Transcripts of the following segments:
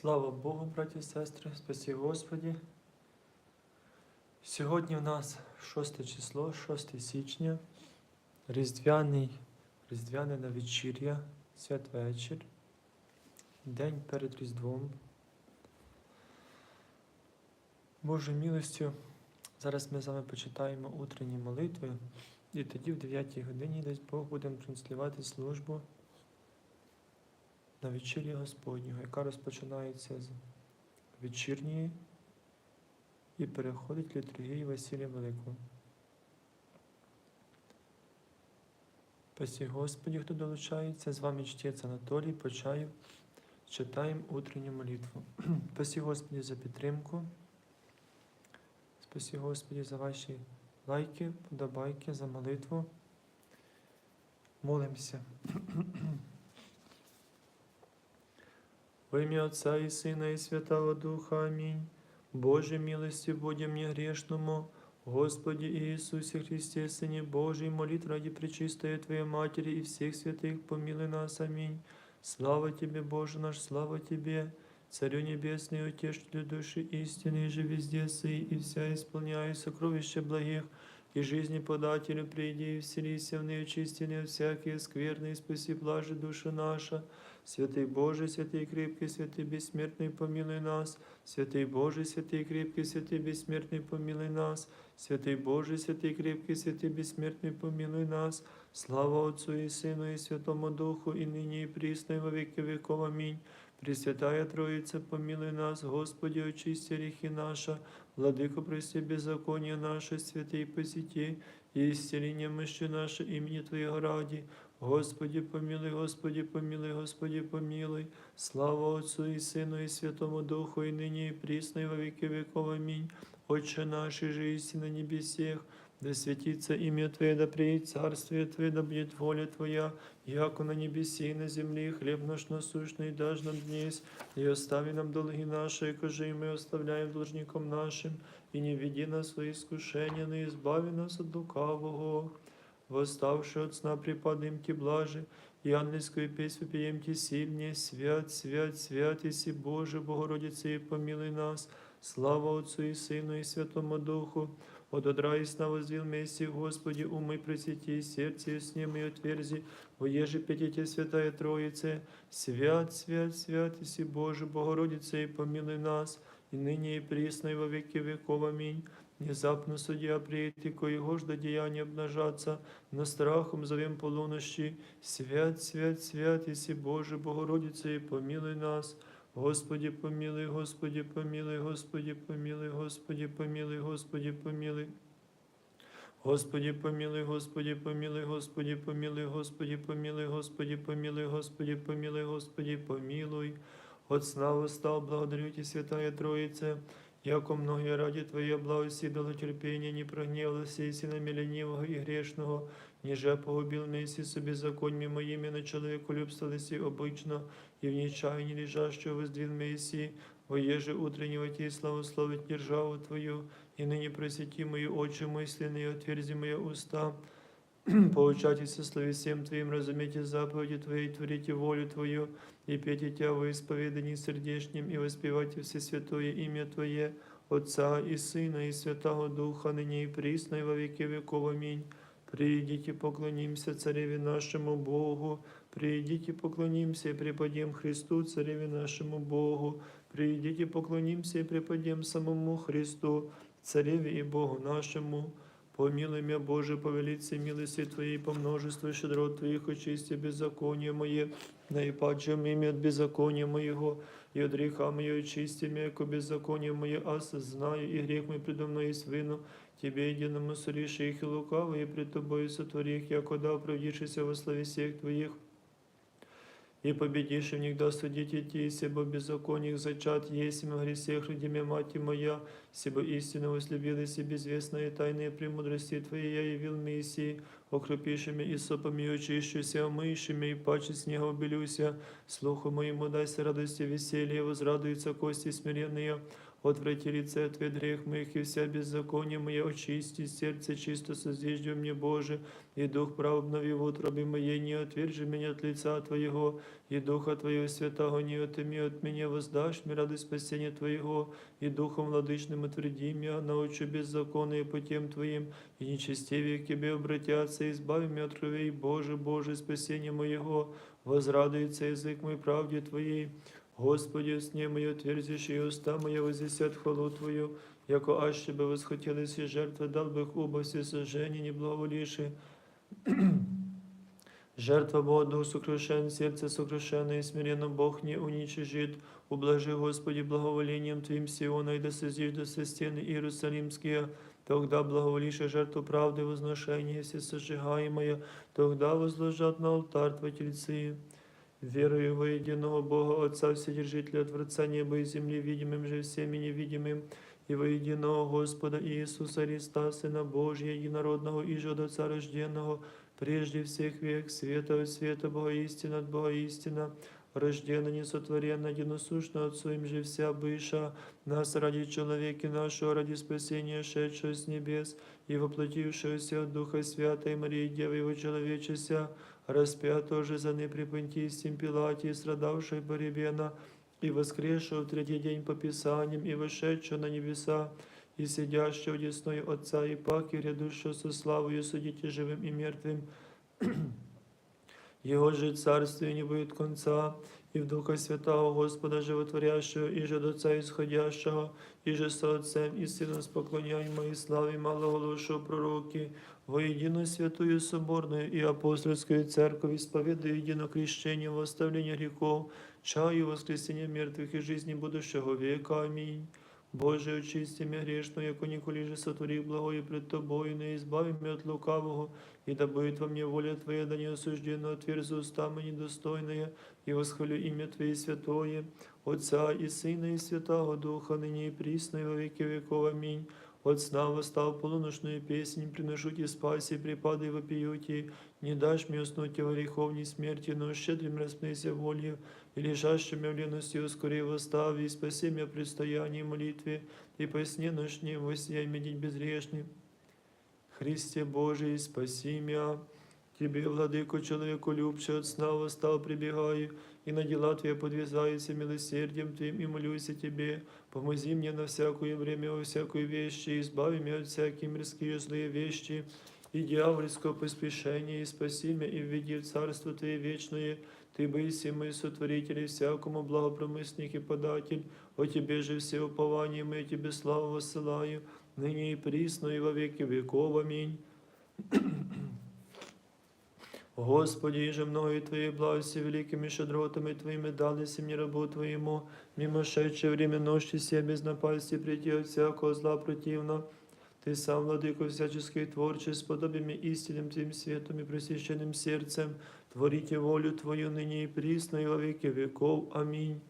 Слава Богу, браті і сестри, спасі Господі. Сьогодні у нас 6 число, 6 січня, Різдвяний, Різдвяне навечір'я, святвечір, день перед Різдвом. Божою милостю, зараз ми з вами почитаємо утренні молитви, і тоді в 9 годині десь Бог будемо транслювати службу на вечір'я Господнього, яка розпочинається з вечірньої і переходить літургії Василія Великого. Спасі Господі, хто долучається, з вами чтець Анатолій Почаєв. Читаємо утренню молитву. Спасі Господі за підтримку. Спасі Господі за ваші лайки, подобайки, за молитву. Молимося. Во имя Отца и Сына и Святого Духа. Аминь. Боже, милости будем мне грешному, Господи Иисусе Христе, Сыне Божий, молит ради Пречистой Твоей Матери и всех святых, помилуй нас. Аминь. Слава Тебе, Боже наш, слава Тебе, Царю Небесный, Утешителю души истины, же везде сы, и вся исполняя сокровища благих, и жизни подателю приди, и вселися в неочистенные всякие скверные, спаси блажи душа наша. Святый Боже, святый крепкий, святый бессмертный, помилуй нас. Святый Боже, святый крепкий, святый бессмертный, помилуй нас. Святый Боже, святый крепкий, святый бессмертный, помилуй нас. Слава Отцу и Сыну и Святому Духу, и ныне и присно, и во веки веков. Аминь. Пресвятая Троица, помилуй нас, Господи, очисти грехи наши, Владыко, прости беззаконие наше, святый посети, и исцели немощи наше имени Твоего ради. Господи, помилуй, Господи, помилуй, Господи, помилуй. Слава Отцу и Сыну и Святому Духу, и ныне и присно, и во веки веков. Аминь. Отче наш, же иси на небесех, да святится имя Твое, да приедет царствие Твое, да будет воля Твоя, яко на небесе и на земле, хлеб наш насущный дашь нам днесь, и остави нам долги наши, кожи и мы оставляем должником нашим, и не веди нас в свои искушения, но избави нас от лукавого. Восставши от сна припадем Ти блаже, и ангельскую песнь пеем Ти сильнее, свят, свят, свят, Иси Боже, Богородице, и помилуй нас, слава Отцу и Сыну и Святому Духу, от одра и возвил вместе, Господи, умы просвети, сердце и сне и отверзи, воеже пятите Святая Троице, свят, свят, свят, Иси Боже, Богородице, и помилуй нас, и ныне и присно, и во веки веков. Аминь. Внезапно судья приедет, и коего жда деяния обнажаться, но страхом зовем полунощи. Свят, свят, свят, Иси Боже, Богородице, и помилуй нас. Господи, помилуй, Господи, помилуй, Господи, помилуй, Господи, помилуй, Господи, помилуй. Господи, помилуй, Господи, помилуй, Господи, помилуй, Господи, помилуй, Господи, помилуй, Господи, помилуй, Господи, помилуй. От сна восстал, благодарю Тебя, Святая Троица, яко многие ради Твоей благости дало терпение, не прогневался, и на ленивого и грешного, ниже погубил месси собі законьми моїми на человеколюбство лиси обычно, и в нечаянии лежащего воздвиг месси, воеже утреннего Ти славословить державу Твою, и ныне просети мои очи мысленные, отверзи мои уста, Поучайтесь слове всем Твоим, разумейте заповеди Твои, творите волю Твою, и пейте Тебя во исповедании сердечнем, и воспевайте все святое имя Твое, Отца и Сына и Святого Духа, ныне и присно, и во веки веков. Аминь. Придите, поклонимся Цареве нашему Богу, придите, поклонимся и преподем Христу, Цареве нашему Богу, придите, поклонимся и преподем самому Христу, Цареве и Богу нашему. Помилуй меня, Боже, по велице милости Твоей, по множеству щедрот Твоих, очисти беззаконие мое, наипаче имя от беззакония моего, и от греха моего очисти меня, яко беззаконие мое, аз знаю, и грех мой предо мной свину, Тебе единому сореши их и лукавые, пред Тобою сотвори их, яко да оправдившийся во славе всех Твоих, и победишь в них да судите те, себо беззакониях зачат, есть во гресех родиме мать моя, себо истинно возлюбилась и безвестные тайные премудрости Твоей я явил Мессии, окропишими и сопами очищуся, омыйшими и паче снега убелюся, слуху моему дайся радости веселье, возрадуются кости смиренные, Отврати лице Твое грех моих и вся беззаконие мое очисти, сердце чисто созижди мне, Боже, и дух прав обнови в утробе моей, не отвержи меня от лица Твоего, и Духа Твоего Святого не отыми от меня, воздашь мне ради спасения Твоего, и Духом владычным утверди меня, научу беззаконные путем Твоим, и нечестивее к Тебе обратятся, и избави меня от кровей, Боже, Боже, спасение моего, возрадуется язык мой правде Твоей. Господи, сне мое отверзишь, и уста моя возвестят хвалу Твою, яко аще бы восхотелись и жертвы, дал бы их оба все сожжения, не благоволивши. Жертва Бога, дух сокрушен, сердце сокрушенное, и смиренно Бог не уничижит. Ублажи, Господи, благоволением Твоим Сиона, и да созижда со стены Иерусалимские, тогда благоволишь жертву правды возношения все сожигаемое, тогда возложат на алтарь Твои тельцы. Верую во единого Бога, Отца Вседержителя, Творца неба и земли, видимым же всеми невидимым, и во единого Господа Иисуса Христа, Сына Божия, единородного и же от Отца рожденного, прежде всех век, света от света, Бога истина от Бога истина, рожденно, несотворенно, единосущно Отцу им же вся быша, нас ради человека нашего, ради спасения, шедшего с небес, и воплотившегося от Духа Святой Марии, Девы Его человечеся, распятого же за непрепентийством Пилате, страдавшей боребена, и воскресшего в третий день по Писаниям, и вошедшего на небеса, и сидящего десной Отца и Паки, рядущего со славою судите живым и мертвым. Его же царствие не будет конца, и в Духа Святого Господа Животворящого, и же до Отца Ісходящого, і же со Отцем і Сином споклоняемо і славі малоголошего пророки, во единую святую соборную и апостольскую церковь, исповедую Єдино крещение Восставлення грехов, чаю воскресіння мертвих і житті будущего века. Аминь. Боже, очисти меня грешную, яко николи же сотворив благое пред Тобою, не избави меня от лукавого, и да будет во мне воля Твоя, да не осужденно отверзу уста мои недостойные, и восхвалю имя Твое святое, Отца и Сына и Святого Духа, ныне и присно, и во веки веков. Аминь. От сна восстав полуношную песнь, приношу Тебе спаси, припады вопиюти, не дашь мне уснуть во греховней смерти, но щедрым распнися волью, и лежащим в лености ускори восстав, и спаси меня при стоянии молитве, и по сне ночнем воссияй медить безгрешным. Христе Божий, спаси меня. Тебе, владыко, человеку любче, от сна восстал, прибегаю, и на дела Твои подвязаюся милосердием Твоим, и молюся Тебе. Помози мне на всякое время, во всякой вещи, и избави меня от всякие мирские злые вещи, и дьявольского поспешения, и спаси меня, и введи в Царство Твое вечное. Ты боиси мой сотворитель, и всякому благопромысник и податель. О Тебе же все упование мы Тебе славу воссылаю, ныне и присно, и во веки веков. Аминь. Господи, и же мною Твоей благости великими шадротами Твоими дали си мне рабу Твоему, мимо шедшее время ночи себе без напасти прийти от всякого зла противно. Ты сам, владыко всяческих творчеств, подобиями истинным Твоим светом и просвященным сердцем, творите волю Твою ныне и присно, и во веки веков. Аминь.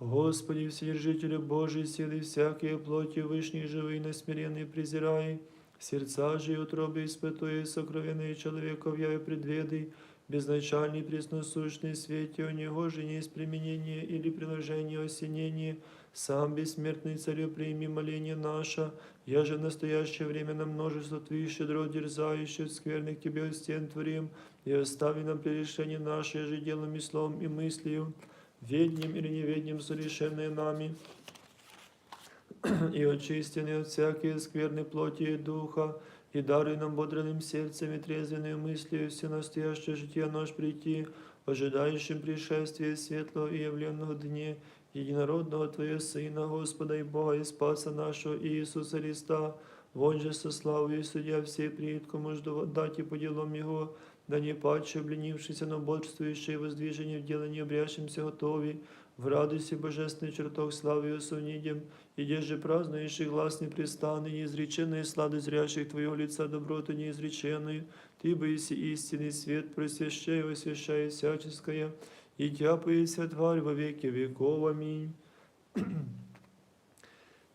Господи, Вседержителю Божий, силы всякие плоти, вышней живые, насмиренные презирай, сердца же и утробы испытуя, сокровенные человеков яве предведы, безначальный пресносущный свете, у него же не есть применение или приложение осенение, сам бессмертный царю прими моление наше, я же в настоящее время на множество твоих щедрот дерзающих, скверных тебе от стен творим, и остави нам прегрешение наше же делом и словом и мыслью, ведним или неведним совершенное нами, и очистены от всякие скверной плоти и духа, и даруй нам бодрым сердцем и трезвенной мыслью все настоящее житие наш прийти, ожидающим пришествия светлого и явленного дне, единородного Твоего Сына, Господа и Бога и Спаса нашего Иисуса Христа, вон же со славою и судья всей приют, кому жду дать и по делам Его, да не паче обленившийся, но бодрствующий в воздвижении в делании обрящимся готові, в радости божественный чертог славы и осунидем, и же празднующий глаз непрестанный, неизреченные слады зрящих Твоего лица доброту неизреченную, Ты боиси истинный свет, просвящай и освящай всяческое, и Тя поися тварь во веки веков. Аминь.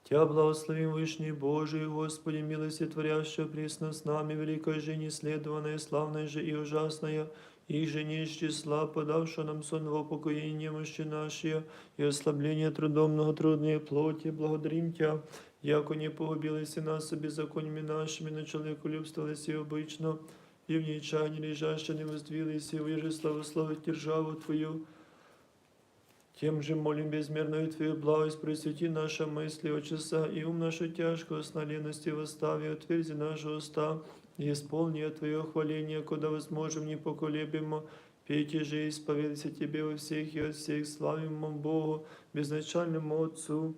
Тя благословим Вышний Божий, Господи, милости творящая пресно с нами, великая же, неследованная, славная же и ужасная, и же не числа, подавшего нам сон во упокоение немощи наши и ослабление трудом многотрудной плоти, благодарим Тя, яко не погубилися нас беззакониями нашими, на человеку любствовались и обычно, и в ней чане лежаще не воздвились, и выже славословить державу Твою, тем же молим безмерную Твою благость, просвети наши мысли от часа, и ум нашу тяжкую с налености восстави, отверзи наши уста, и исполни Твое хваление, куда возможем непоколебимо, пейте же исповедайся Тебе во всех и от всех, славимому Богу, безначальному Отцу,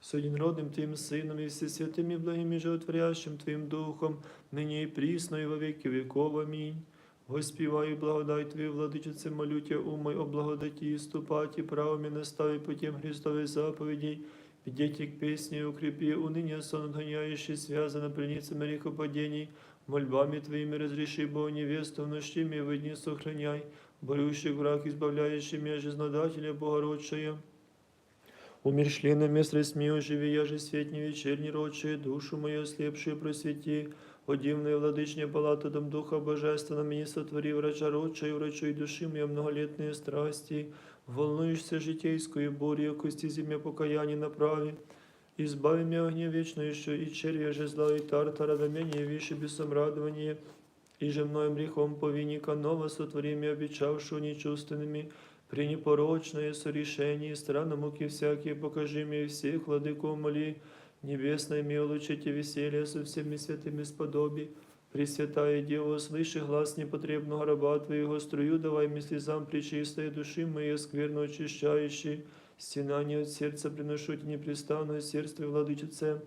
с одинродным Твоим Сыном и всесвятым и благим и животворящим Твоим Духом, ныне и присно и во веки веков. Аминь. Воспіваю благодать Твою, владичице, молю Тя, умой о благодаті, ступати правами настави путем Христових заповедей, Підійте к песне, укрепи уныние сон отгоняющий, связано пленницами грехопадений, мольбами Твоими разреши, Бог невесту, ночными в дни сохраняй, борющих враг, избавляющий меня, жизнодателя Богородшая. Умершленными средствами оживи, я же свет не вечерний рочие, душу мою ослепшую просвети, о дивная владычня палата дом Духа Божественного, мне сотвори врача рочая, врачуй души моя многолетные страсти, волнуешься житейскую бурью, кости земля покаяния направи, избави меня огня вечную еще, и червя же зла и тартара, да менее виши бесом радование, и же мною грехом повинника ново сотвори меня, обещавшую нечувственными, при непорочное сорешении, странно муки всякие, покажи мне всех, владыку моли, небесное ми улучите веселье со всеми святыми сподоби, Пресвятая Дева, слыши глаз непотребного раба Твоего, струю давай мне слезам причистой души моей, скверно очищающей, стенание от сердца приношу тебе непрестанное сердце владычице,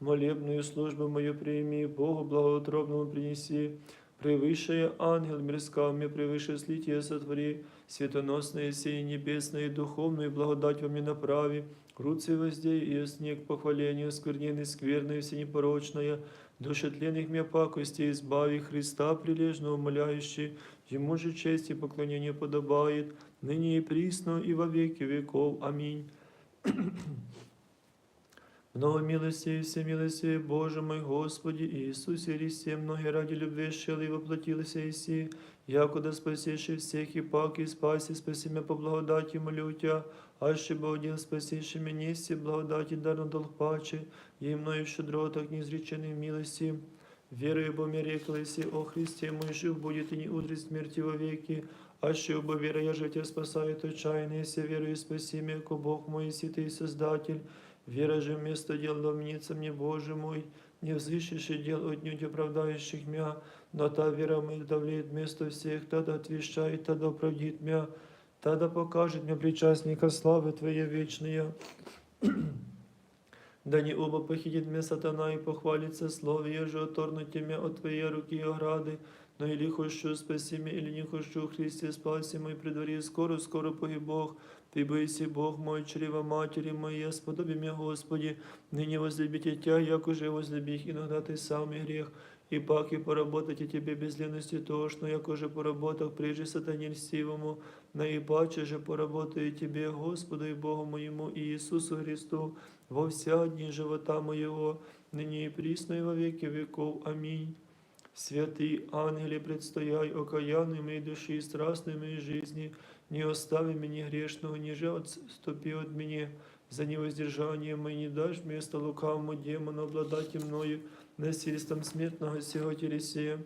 молебную службу мою прими, Богу благоутробному принеси, превыше ангел мирскал мне, превыше слитие сотвори, светоносное сей небесное и духовную благодать во мне направи, Руцы воздей и снег похвалению, скверненный, скверное, все непорочное, душетленных мне пакости избави Христа прилежно умоляющий, Ему же честь и поклонение подобает, ныне и присно, и во веки веков. Аминь. Много милости и все милости, Боже мой Господи Иисусе Христе, многие ради любви шел и воплотился Иси, якуда спасеши всех и пак и спаси, спаси меня по благодати, молю Тя, аще один спасиши меня, все благодати дарно долг паче, и мною щедротах неизреченной милости. Верую, бо мне рекласи, о Христе мой жив будет и не удрит смерти во веки, аще оба вера я же Тебя спасает отчаянно, если верую, спаси меня, Бог мой, си Ты Создатель, Вера же вместо дел домнится мне, Боже мой, не взыщешь дел отнюдь оправдающих мя, но та вера моя давлеет вместо всех, тогда отвещает, тогда оправдит мя, тогда покажет мне причастника славы Твоей вечные. Да не оба похитит мне сатана и похвалится слове, же оторнуть меня от Твоей руки и ограды, но или хочу спаси меня, или не хочу, Христе, спаси мой при дворе, скоро, скоро погиб Бог, Ты бойся, Бог мой, чрева матери моей, сподоби меня, Господи, ныне возлюбите Тя, як уже возлюбих, иногда Ты самый грех, и пак и поработать и Тебе без лености тошно, як уже поработал прежде сатане льстивому, наипаче же поработаю Тебе, Господу и Богу моему, и Иисусу Христу, во вся дни живота моего, ныне и присно и во веки веков. Аминь. Святый ангеле, предстояй окаянной моей души и страстной моей жизни, не остави меня грешного, ниже отступи от меня, за невоздержание мое не дашь место лукавому демону обладать мною, насильством смертного сего телесея.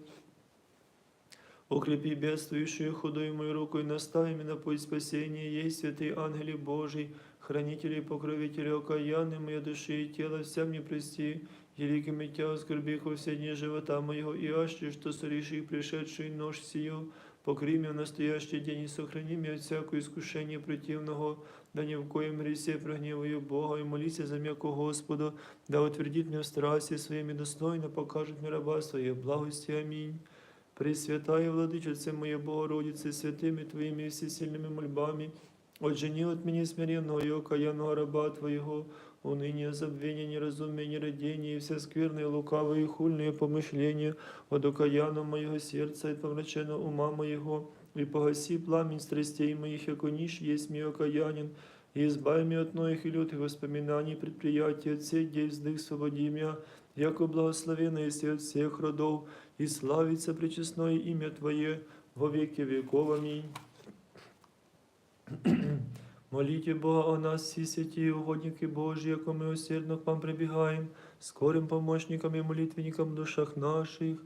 Укрепи бедствующую худую мою руку и настави меня на путь спасения, ей святый ангели Божий, хранители и покровители окаянной моей души и тела, вся мне прости, великими Тя оскорбих во все дни живота моего, и аще, что сореши пришедший нож сию, покри меня в настоящий день и сохрани меня от всякого искушения противного, да ни в коем ресе прогневаю Бога, и молися за м'яко Господу, да утвердит меня в страсти своими достойно, покажет мне раба своей благости. Аминь. Пресвятая Владычице моя Богородице, святыми Твоими всесильными мольбами, отжени от меня смиренного и окаянного раба Твоего, уныние, забвение, неразумие, нерадение, и все скверные, лукавые, хульные помышления от окаянного моего сердца и помраченного ума моего, и погаси пламень страстей моих, яко ниш есть мой окаянин, и избави меня от многих и лютых воспоминаний, предприятий, от всех дей вздых свободи меня, яко благословенно есть от всех родов, и славится пречестное имя Твое, во веки веков. Аминь. Молите Бога о нас, всі святі і угодники Божі, яко ми усердно к вам прибігаємо, скорим помощникам і молитвенникам в душах наших.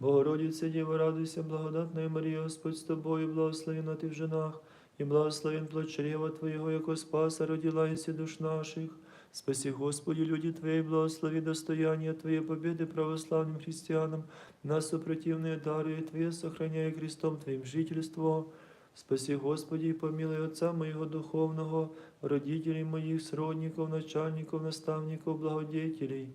Богородице, Діва, радуйся, благодатна Марія, Господь з тобою, благословена ти в женах, і благословен плод чрева Твоєго, яко спаса родила єси душ наших. Спаси, Господи, люди Твои, благослови достояние Твоей победы православным христианам, нас супротивные даруя Твои, сохраняя крестом Твоим жительство. Спаси, Господи, и помилуй Отца моего духовного, родителей моих, сродников, начальников, наставников, благодетелей.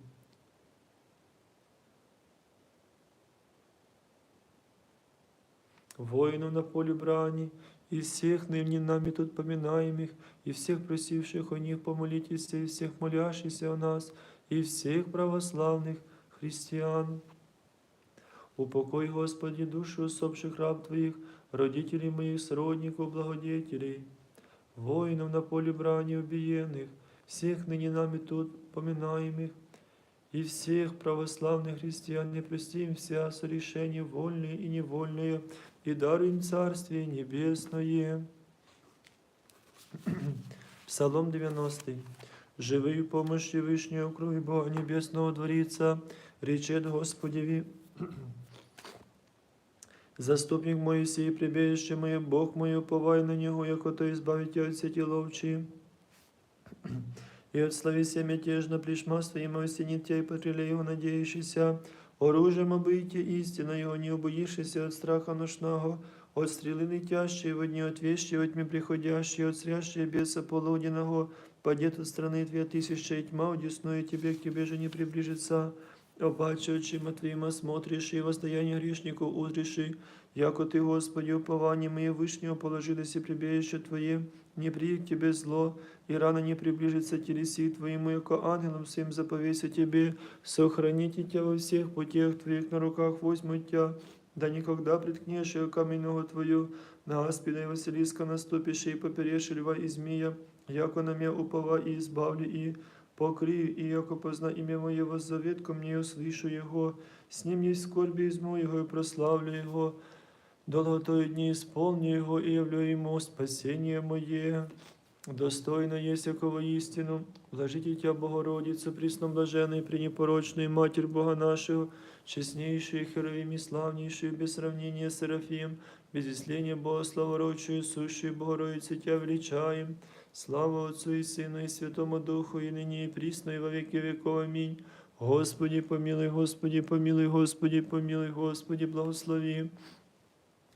Воинов на поле брани, и всех ныне нами тут поминаемых, и всех просивших о них помолитесь, и всех молящихся о нас, и всех православных христиан. Упокой, Господи, души усопших раб Твоих, родителей моих, сродников, благодетелей, воинов на поле брани убиенных, всех ныне нами тут поминаемых, и всех православных христиан не простим вся сорешения вольные и невольные, и даруем Царствие Небесное. Псалом 90. Живою помощью Вышнего крови Бога Небесного Дворица, речет Господеви, Заступник мой сей, прибежище моє, Бог мой, уповай на Него, яко то избавите от сети ловчи. И от словеся мятежно плешма своим осенит тя и потреле его надеющийся, оружием обыйте истина его, не убоишься от страха ношного, от стрелы летящей в дни, от вещи во тьме приходящей, от срящей беса полуденного, падет от страны две тысячи, и тьма удесную тебе, к тебе же не приближится. Обаче очима Твоїма смотришь, и воздаяние грешнику узриши, яко Ты, Господи, упование мое вышнего положилось и прибежище Твое, не к Тебе зло, и рано не приближится телеси Твоему, яко ангелом всем заповеся Тебе, сохраните Тебя во всех путях Твоих, на руках возьмут Тебя, да никогда приткнешь ее каменного Твою, на аспида и Василиска наступишь, и поперешь льва и змея, яко на меня упова и избавлю, и покрию, и яко позна имя Мое воззовет ко мне, и услышу Его, с ним есть скорби изму Его, и прославлю Его, долготою дни исполню Его, и явлю Ему спасение Мое. Достойно есть якого истину, вложите Тебя, Богородицу, присно блаженной, пренепорочную Матерь Бога нашего, честнейшую Херовим и славнейшую, без сравнения Серафим, без исления Бога славородчую, сущую Богородицу Тебя величаем. Слава Отцу і Сину, і Святому Духу, і нині, і прісно, і во веки віков. Амінь. Господі, помілий, Господі, помілий, Господі, помілий, Господі, благослови.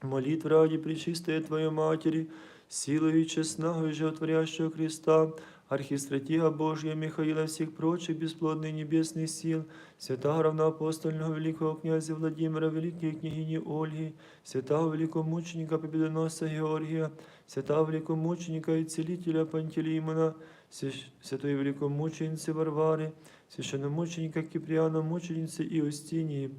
Молітв раді Пречистая Твоей Матері, силою честного и животворящего Христа, архистратига Божия Михаила всех прочих бесплодных небесных сил, святого равноапостольного великого князя Владимира, великой княгини Ольги, святого великомученика Победоносца Георгия, святого великомученика и целителя Пантелеймона, свящ- святой великомученицы Варвары, священномученика Киприана, мученицы Иустинии,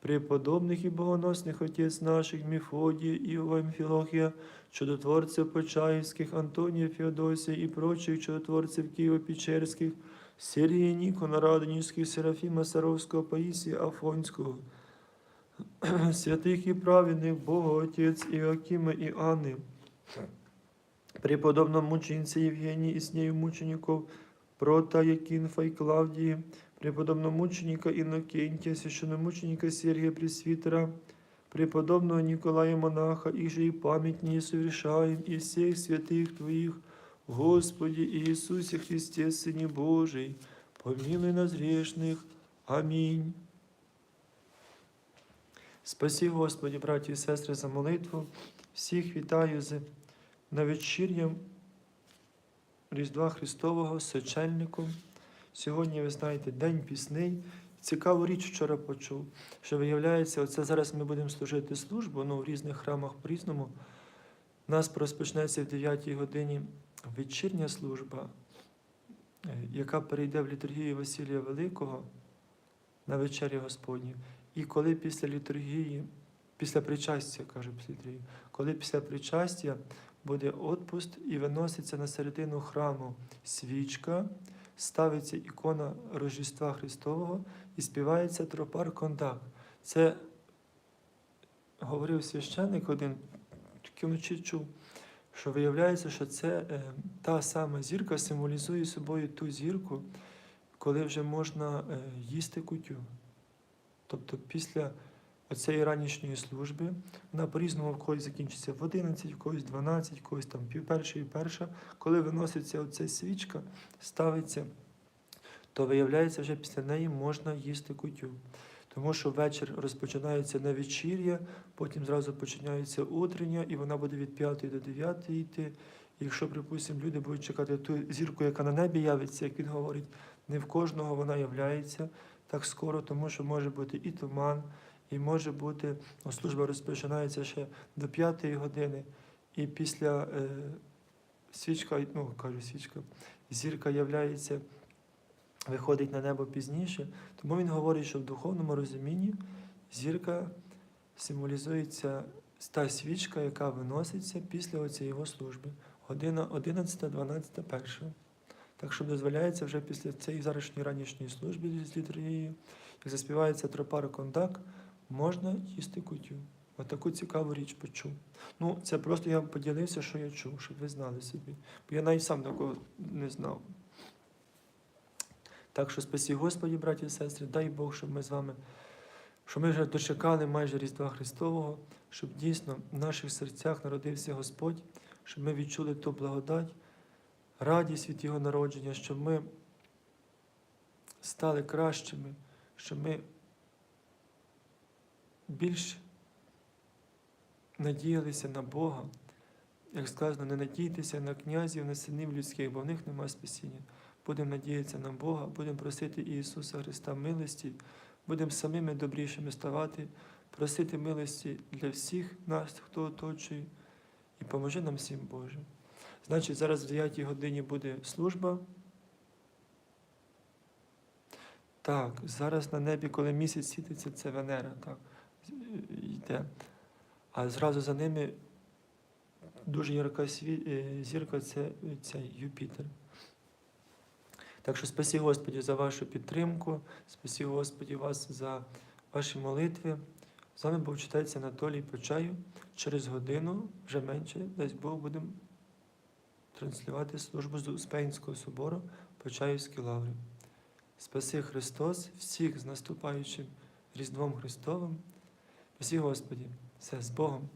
преподобных и богоносных отец наших Мефодия, Иова, Амфилохия, чудотворцев Почаевских, Антония, Феодосия и прочих чудотворцев Киево-Печерских, Сергия Никона, Радонежских, Серафима Саровского, Паисия Афонского, святых и праведных Бога Отец Иоакима и Анны, преподобном мученице Евгении и с нею мучеников Прота, Якинфа и Клавдии, преподобного мученика Иннокентия, священномученика Сергия Пресвитера, преподобного Николая Монаха, их же и память не совершаем, и всех святых Твоих, Господи Иисусе Христе, Сыне Божий, помилуй нас грешных. Аминь. Спасі, Господі, браті і сестри, за молитву. Всіх вітаю з навечір'ям Різдва Христового сочельником. Сьогодні, ви знаєте, День пісний. Цікаву річ вчора почув, що виявляється, оце зараз ми будемо служити службу, ну в різних храмах по-різному. У нас розпочнеться в 9 годині вечірня служба, е, яка перейде в літургію Василія Великого на вечері Господню. І коли після літургії, після причастя, після літургії, коли після причастя буде отпуст і виноситься на середину храму свічка, ставиться ікона Рождества Христового і співається тропар кондак. Це говорив священник один, тільки чув, що виявляється, що це е, та сама зірка символізує собою ту зірку, коли вже можна е, їсти кутю. Тобто після оцеї ранішньої служби, вона по-різному в когось закінчиться в 11, в когось 12, в когось там пів першої, перша. Коли виноситься оця свічка, ставиться, то виявляється, вже після неї можна їсти кутю. Тому що вечір розпочинається на вечір'я, потім зразу починається утрення, і вона буде від 5 до 9 йти. Якщо, припустимо, люди будуть чекати ту зірку, яка на небі явиться, як він говорить, не в кожного вона являється так скоро, тому що може бути і туман, і може бути, ну, служба розпочинається ще до 5 години, і після е, свічка, ну кажу, свічка, зірка являється, виходить на небо пізніше. Тому він говорить, що в духовному розумінні зірка символізується та свічка, яка виноситься після цієї служби. Година 11, 12, 1. Так що дозволяється вже після цієї зарашньої ранішньої служби з літургією, як заспівається тропар кондак, можна їсти кутю. Отаку цікаву річ почув. Ну, це просто я поділився, що я чув, щоб ви знали собі. Бо я навіть сам такого не знав. Так що спасі Господі, браті і сестри, дай Бог, щоб ми з вами, що ми вже дочекали майже Різдва Христового, щоб дійсно в наших серцях народився Господь, щоб ми відчули ту благодать, радість від Його народження, щоб ми стали кращими, щоб ми більш надіялися на Бога. Як сказано, не надійтеся на князів, на синів людських, бо в них немає спасіння. Будемо надіятися на Бога, будемо просити Ісуса Христа милості, будемо самими добрішими ставати, просити милості для всіх нас, хто оточує, і поможи нам всім Боже. Значить, зараз в 9 годині буде служба. Так, зараз на небі, коли місяць світиться, це Венера, так, йде. А зразу за ними дуже ярка е, зірка це цей Юпітер. Так що спасі Господі за вашу підтримку, спасі Господі вас за ваші молитви. З вами був читається Анатолій Почаю. Через годину, вже менше, десь Бог будемо транслювати службу з Успенського собору Почаївські лаври. Спаси Христос, всіх з наступаючим Різдвом Христовим. Спасі Господі, все з Богом.